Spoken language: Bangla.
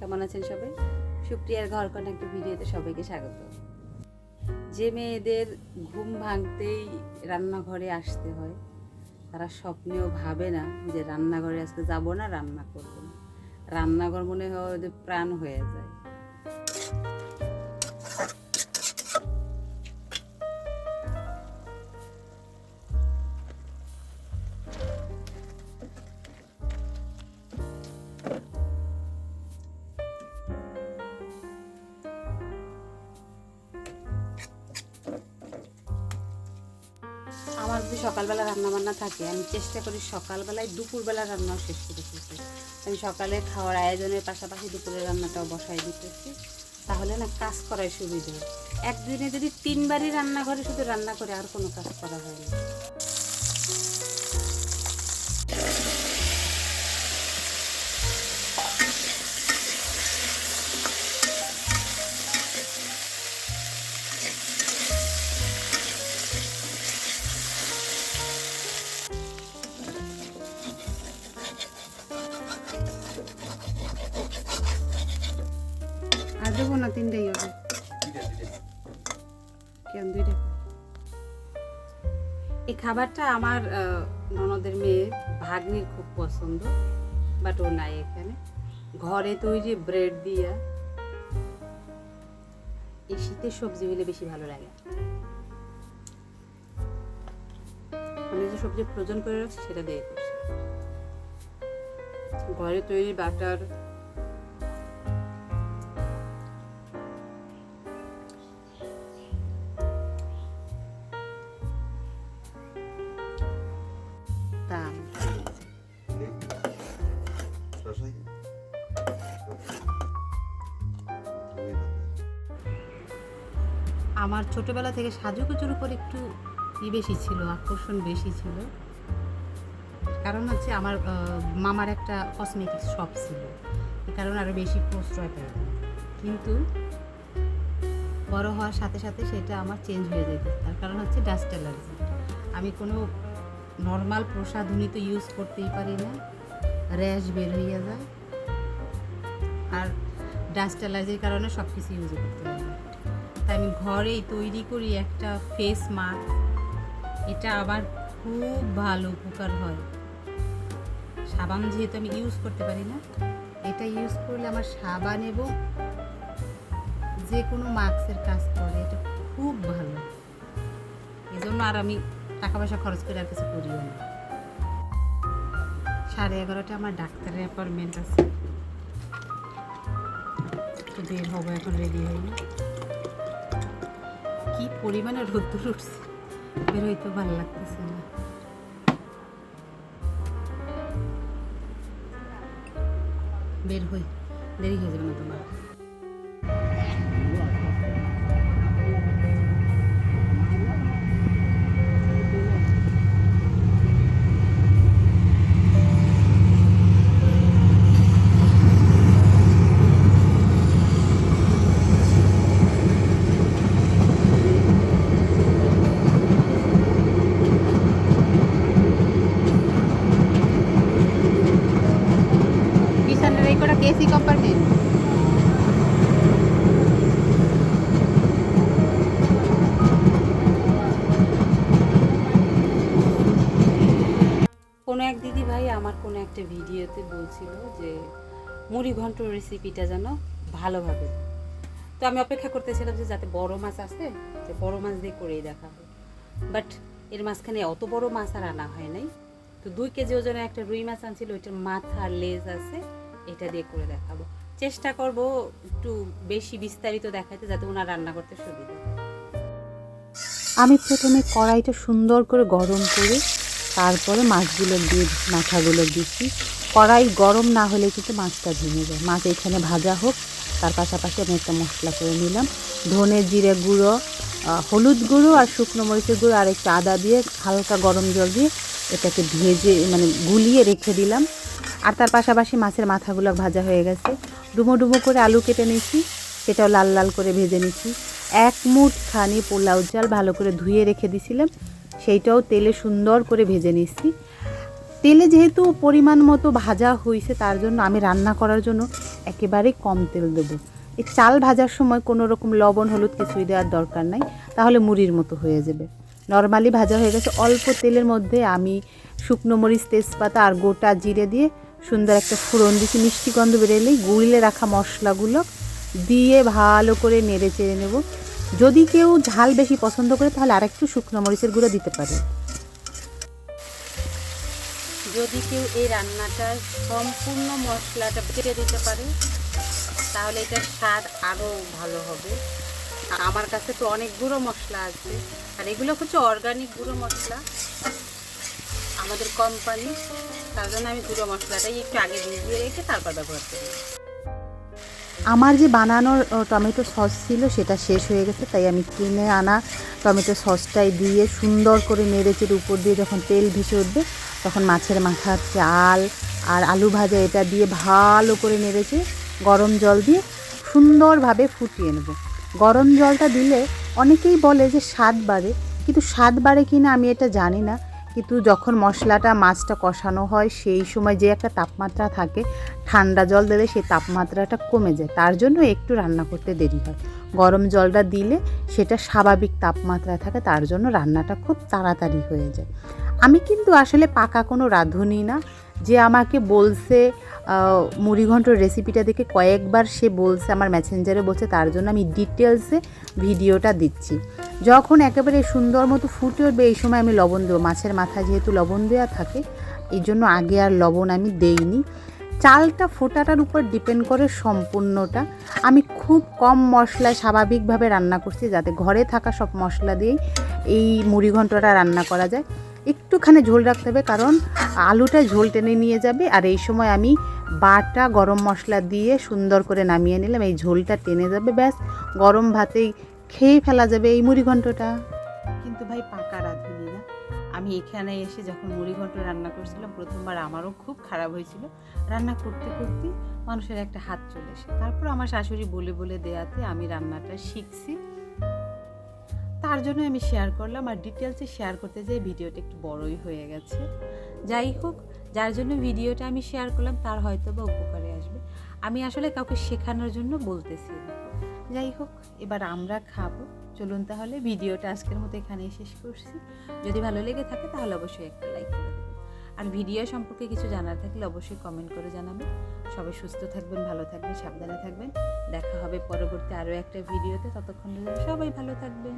কেমন আছেন সবাই? সুপ্রিয়ার ঘর কোন একটা ভিডিওতে সবাইকে স্বাগত। যে মেয়েদের ঘুম ভাঙতেই রান্নাঘরে আসতে হয়, তারা স্বপ্নেও ভাবে না যে রান্নাঘরে আজকে যাব না, রান্না করব না। রান্নাঘর মনে হয় ওদের প্রাণ হয়ে যায়। সকালবেলা রান্নাবান্না থাকে, আমি চেষ্টা করি সকালবেলায় দুপুরবেলা রান্নাও শেষ করে ফেলতে। আমি সকালে খাওয়ার আয়োজনের পাশাপাশি দুপুরের রান্নাটাও বসাই দিতেছি। তাহলে না কাজ করায় সুবিধা। একদিনে যদি তিনবারই রান্নাঘরে শুধু রান্না করে আর কোনো কাজ করা হয় না। দেবো না, তিনটেই হবে। কেন দুইটা? এই খাবারটা আমার ননদের মেয়ে ভাগ্নির খুব পছন্দ, বাট ও নাই এখানে। ঘরে তৈরি ব্রেড দিয়া এই শীতের সবজি হলে বেশি ভালো লাগে। আমি যে সবজি প্রয়োজন করে রাখছি, সেটা দিয়ে ঘরে তৈরি বাটার আমার ছোটবেলা থেকে সাজুগুজুর উপর একটু ই বেশি ছিল, আকর্ষণ বেশি ছিল। কারণ হচ্ছে আমার মামার একটা কসমেটিক্স শপ ছিল। এই কারণে আরও বেশি প্রশ্রয় পেলাম। কিন্তু বড় হওয়ার সাথে সাথে সেটা আমার চেঞ্জ হয়ে যেত। তার কারণ হচ্ছে ডাস্ট অ্যালার্জি আমি কোনো নর্মাল প্রসাধনী তো ইউজ করতেই পারি না। র্যাশ বের হয়ে যায়। আর ডাস্ট অ্যালার্জির কারণে সব কিছু ইউজ করতে পারি তাই আমি ঘরেই তৈরি করি একটা ফেস মাস্ক এটা আবার খুব ভালো উপকার হয়। সাবান যেহেতু আমি ইউজ করতে পারি না, এটা ইউজ করলে আমার সাবান এবং যে কোনো মাস্কের কাজ করে, এটা খুব ভালো। এই জন্য আর আমি টাকা পয়সা খরচ করে আর কিছু করিও না। সাড়ে এগারোটা আমার ডাক্তারের অ্যাপয়েন্টমেন্ট আছে। বের হব, এখন রেডি হইনি। কি পরিমাণে রোদ্দুর উঠছে? বের হইতে ভালো লাগতেছে না। বের হই, দেরি হয়ে যাবে না তোমার। কেসি কম্পার্টমেন্ট কোনো এক দিদি ভাই আমার কোনো একটা ভিডিওতে বলছিল যে, মুড়ি ঘন্ট রেসিপিটা যেন ভালোভাবে। তো আমি অপেক্ষা করতেছিলাম যে যাতে বড় মাছ আসে, যে বড় মাছ দিয়ে করেই দেখাবো। বাট এর মাঝখানে অত বড় মাছ আর আনা হয় নাই। তো দুই কেজি ওজনের একটা রুই মাছ আনছিল, ওইটার মাথা লেজ আছে। এটা দিয়ে করে দেখাবো। চেষ্টা করব একটু বেশি বিস্তারিত দেখাইতে যাতে ওনার রান্না করতে সুবিধা আমি প্রথমে কড়াইটা সুন্দর করে গরম করে তারপরে মাছগুলো দিয়ে মাথাগুলো দিচ্ছি। কড়াই গরম না হলে কিন্তু মাছটা ভেঙে যায়। মাছ এখানে ভাজা হোক, তার পাশাপাশি আমি একটা মশলা করে নিলাম। ধনে জিরে গুঁড়ো হলুদ গুঁড়ো আর শুকনো মরিচের গুঁড়ো আর একটু আদা দিয়ে হালকা গরম জল দিয়ে এটাকে ভেজে মানে গুলিয়ে রেখে দিলাম। আর তার পাশাপাশি মাছের মাথাগুলো ভাজা হয়ে গেছে। ডুমো ডুমো করে আলু কেটে নিয়েছি, সেটাও লাল লাল করে ভেজে নিচ্ছি এক মুঠ খানি পোলাও চাল ভালো করে ধুয়ে রেখে দিছিলাম সেইটাও তেলে সুন্দর করে ভেজে নিচ্ছি তেলে যেহেতু পরিমাণ মতো ভাজা হয়েছে তার জন্য আমি রান্না করার জন্য একেবারেই কম তেল দেবো। এই চাল ভাজার সময় কোনো রকম লবণ, হলুদ কিছুই দেওয়ার দরকার নাই, তাহলে মুড়ির মতো হয়ে যাবে। নর্মালি ভাজা হয়ে গেছে, অল্প তেলের মধ্যে আমি শুকনো মরিচ, তেজপাতা আর গোটা জিরে দিয়ে সুন্দর একটা ফোড়ন দিচ্ছি মিষ্টি গন্ধ বেরোলেই গুঁড়িলে রাখা মশলাগুলো দিয়ে ভালো করে নেড়ে চেড়ে নেব। যদি কেউ ঝাল বেশি পছন্দ করে তাহলে আর একটু শুকনো মরিচের গুঁড়ো দিতে পারে। যদি কেউ এই রান্নাটার সম্পূর্ণ মশলাটা বেটে দিতে পারে, তাহলে এটার স্বাদ আরও ভালো হবে। আর আমার কাছে তো অনেক গুঁড়ো মশলা আছে, আর এগুলো হচ্ছে অর্গানিক গুঁড়ো মশলা। আমাদের কোম্পানি আমার যে বানানোর টমেটো সস ছিল সেটা শেষ হয়ে গেছে, তাই আমি কিনে আনা টমেটো সসটাই দিয়ে সুন্দর করে নেড়েচের উপর দিয়ে যখন তেল ভেসে উঠবে, তখন মাছের মাথা চাল আর আলু ভাজা এটা দিয়ে ভালো করে নেড়েচে গরম জল দিয়ে সুন্দরভাবে ফুটিয়ে নেব। গরম জলটা দিলে অনেকেই বলে যে স্বাদ বাড়ে, কিন্তু স্বাদ বাড়ে কি না আমি এটা জানি না। কিন্তু যখন মশলাটা, মাছটা কষানো হয়, সেই সময় যে একটা তাপমাত্রা থাকে, ঠান্ডা জল দিলে সেই তাপমাত্রাটা কমে যায়। তার জন্য একটু রান্না করতে দেরি হয়। গরম জলটা দিলে সেটা স্বাভাবিক তাপমাত্রায় থাকে, তার জন্য রান্নাটা খুব তাড়াতাড়ি হয়ে যায়। আমি কিন্তু আসলে পাকা কোনো রাঁধুনি না। যে আমাকে বলছে মুড়িঘণ্টর রেসিপিটা দেখে কয়েকবার সে বলছে, আমার মেসেঞ্জারে বলছে, তার জন্য আমি ডিটেলসে ভিডিওটা দিচ্ছি। যখন একেবারে সুন্দর মতো ফুটে উঠবে, এই সময় আমি লবণ দেবো। মাছের মাথায় যেহেতু লবণ দেওয়া থাকে, এই জন্য আগে আর লবণ আমি দেইনি। চালটা ফোটাটার উপর ডিপেন্ড করে সম্পূর্ণটা। আমি খুব কম মশলায় স্বাভাবিকভাবে রান্না করছি, যাতে ঘরে থাকা সব মশলা দিয়েই এই মুড়িঘণ্টটা রান্না করা যায়। একটুখানি ঝোল রাখতে হবে, কারণ আলুটা ঝোল টেনে নিয়ে যাবে, আর এই সময় আমি বাটা গরম মশলা দিয়ে সুন্দর করে নামিয়ে নিলাম। এই ঝোলটা টেনে যাবে, ব্যাস। গরম ভাতেই খেয়ে ফেলা যাবে এই মুড়িঘণ্টটা। কিন্তু ভাই পাকা রাঁধুনি না। আমি এখানে এসে যখন মুড়ি ঘন্ট রান্না করছিলাম, প্রথমবার আমারও খুব খারাপ হয়েছিল। রান্না করতে করতে মানুষের একটা হাত চলে এসে, তারপর আমার শাশুড়ি বলে বলে দেয়াতে আমি রান্নাটা শিখছি। তার জন্য আমি শেয়ার করলাম আর ডিটেলসে শেয়ার করতে যেয়ে ভিডিওটা একটু বড়ই হয়ে গেছে। যাই হোক, যার জন্য ভিডিওটা আমি শেয়ার করলাম, তার হয়তো বা উপকারে আসবে। আমি আসলে কাউকে শেখানোর জন্য বলতেছি না। যাই হোক এবার আমরা খাব। চলুন তাহলে ভিডিওটা আজকের মতো এখানেই শেষ করছি। যদি ভালো লেগে থাকে তাহলে অবশ্যই একটা লাইক করে দেবেন। আর ভিডিও সম্পর্কে কিছু জানার থাকলে অবশ্যই কমেন্ট করে জানাবেন। সবাই সুস্থ থাকবেন, ভালো থাকবেন, সাবধানে থাকবেন। দেখা হবে পরবর্তী আরও একটা ভিডিওতে। ততক্ষণ সবাই ভালো থাকবেন।